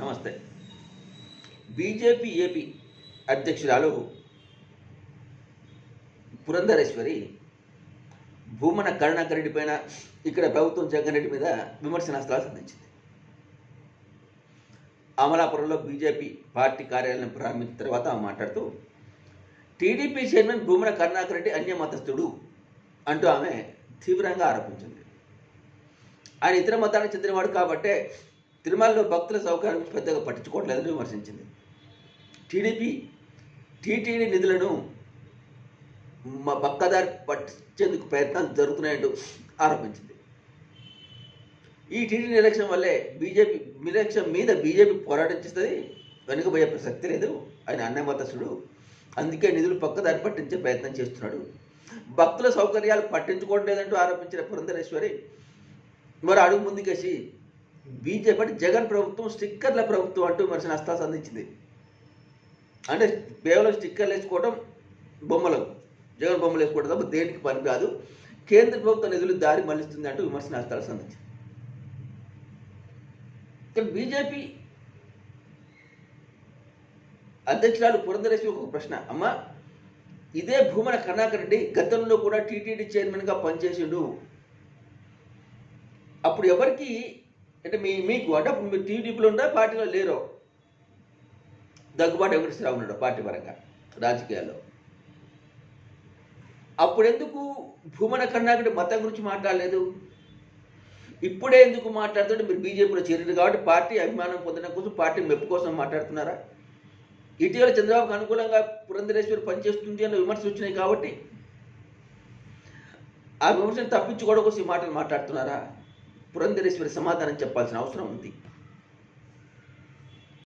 నమస్తే. BJP AP అధ్యక్షురాలు పురంధరేశ్వరి భూమన కరుణాకర్ రెడ్డి పైన ఇక్కడ ప్రభుత్వం జగన్ రెడ్డి మీద విమర్శనాస్త్రాలు సంధించింది. అమలాపురంలో బీజేపీ పార్టీ కార్యాలయం ప్రారంభించిన తర్వాత ఆమె మాట్లాడుతూ టీడీపీ చైర్మన్ భూమన కరుణాకర్ రెడ్డి అన్యమతస్థుడు అంటూ ఆమె తీవ్రంగా ఆరోపించింది. ఆయన ఇతర మతానికి చెందినవాడు కాబట్టే తిరుమలలో భక్తుల సౌకర్యం పెద్దగా పట్టించుకోవట్లేదని విమర్శించింది. టీడీపీ టీటీడీ నిధులను మా పక్కదారి పట్టించేందుకు ప్రయత్నాలు జరుగుతున్నాయంటూ ఆరోపించింది. ఈ టీడీ నిర్లక్ష్యం వల్లే బీజేపీ నిర్లక్ష్యం మీద బీజేపీ పోరాటం చేస్తుంది వెనుకబోయే ప్రసక్తి లేదు ఆయన అన్నమతసుడు అందుకే నిధులు పక్కదారి పట్టించే ప్రయత్నం చేస్తున్నాడు. భక్తుల సౌకర్యాలు పట్టించుకోవడం లేదంటూ ఆరోపించిన పురంధరేశ్వరి మరి అడుగు ముందుకేసి బీజేపీ అంటే జగన్ ప్రభుత్వం స్టిక్కర్ల ప్రభుత్వం అంటూ మనిషిని నష్టాలు సంధించింది. అంటే కేవలం స్టిక్కర్లు వేసుకోవడం బొమ్మలు. జగన్ బొమ్మలు వేసుకోవడం తప్ప దేనికి పని కాదు. కేంద్ర ప్రభుత్వ నిధులు దారి మళ్ళిస్తుంది అంటూ విమర్శనాస్త్రాలు సంధించింది. ఇక్కడ బీజేపీ అధ్యక్షురాలు పురంధరేశ్వరి ఒక ప్రశ్న. అమ్మ ఇదే భూమన కర్ణాకర్ రెడ్డి గతంలో కూడా టీటీడీ చైర్మన్గా పనిచేసిండు. అప్పుడు ఎవరికి అంటే మీ మీకు అంటే అప్పుడు మీరు టీడీపీలో ఉండే పార్టీలో లేరు? దగ్గుబాటు వెంకటేశ్వరరావు ఉన్నాడు పార్టీ పరంగా రాజకీయాల్లో. అప్పుడు ఎందుకు భూమన కరుణాకర్ మతం గురించి మాట్లాడలేదు? ఇప్పుడే ఎందుకు మాట్లాడుతుంటే మీరు బీజేపీలో చేరారు కాబట్టి పార్టీ అభిమానం పొందడం కోసం పార్టీ మెప్పు కోసం మాట్లాడుతున్నారా? ఇటీవల చంద్రబాబుకు అనుకూలంగా పురంధరేశ్వరి పనిచేస్తుంది అన్న విమర్శలు వచ్చినాయి కాబట్టి ఆ విమర్శను తప్పించుకోవడం కోసం ఈ మాటలు మాట్లాడుతున్నారా? పురంధరేశ్వరి సమాధానం చెప్పాల్సిన అవసరం ఉంది.